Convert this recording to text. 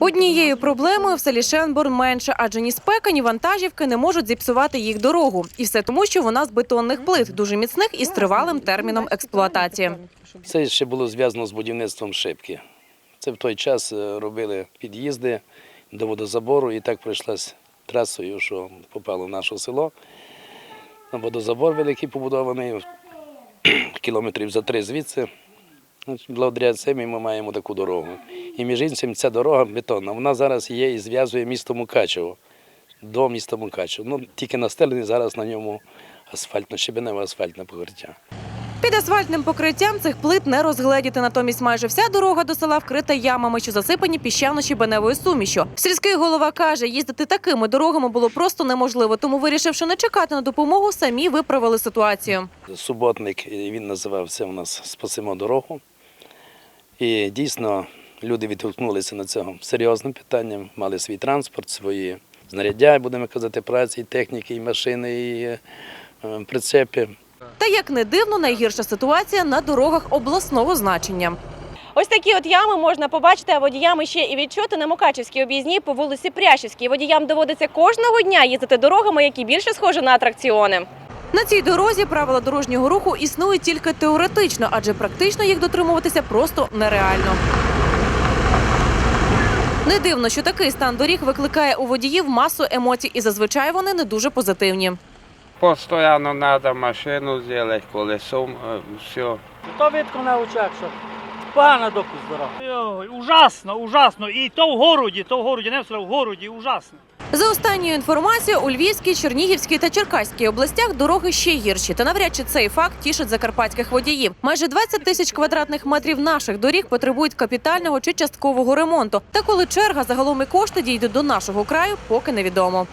Однією проблемою в селі Шенборн менше, адже ні спека, ні вантажівки не можуть зіпсувати їх дорогу. І все тому, що вона з бетонних плит, дуже міцних і з тривалим терміном експлуатації. Це ще було зв'язано з будівництвом шибки. Це в той час е, робили під'їзди до водозабору і так пройшлась трасою, що попало в наше село. Водозабор великий побудований, кілометрів за три звідси. Благодаря цьому ми маємо таку дорогу. І між іншим ця дорога бетонна. Вона зараз є і зв'язує місто Мукачево до міста Мукачево. Ну, тільки настелений зараз на ньому асфальтно, щебеневе асфальтне покриття. Під асфальтним покриттям цих плит не розгледіти. Натомість майже вся дорога до села вкрита ямами, що засипані піщано-щебеневою сумішю. Сільський голова каже, їздити такими дорогами було просто неможливо. Тому, вирішивши не чекати на допомогу, самі виправили ситуацію. суботник, він називався у нас Спасимо дорогу. І дійсно люди відгукнулися на цього серйозним питанням, мали свій транспорт, свої знаряддя, будемо казати, праці, і техніки, і машини, і е, прицепи. Та як не дивно, найгірша ситуація на дорогах обласного значення. Ось такі от ями можна побачити, а водіями ще і відчути на Мукачівській об'їзній по вулиці Прящівській. Водіям доводиться кожного дня їздити дорогами, які більше схожі на атракціони. На цій дорозі правила дорожнього руху існують тільки теоретично, адже практично їх дотримуватися просто нереально. Не дивно, що такий стан доріг викликає у водіїв масу емоцій, і зазвичай вони не дуже позитивні. Постоянно треба машину зробити, колесом, е, все. То видко на очах, що погана дорога. Ужасно, ужасно. І то в городі, то в городі, не в селі, в городі, ужасно. За останньою інформацією, у Львівській, Чернігівській та Черкаській областях дороги ще гірші. Та навряд чи цей факт тішить закарпатських водіїв. Майже 20 тисяч квадратних метрів наших доріг потребують капітального чи часткового ремонту. Та коли черга загалом і кошти дійде до нашого краю, поки невідомо.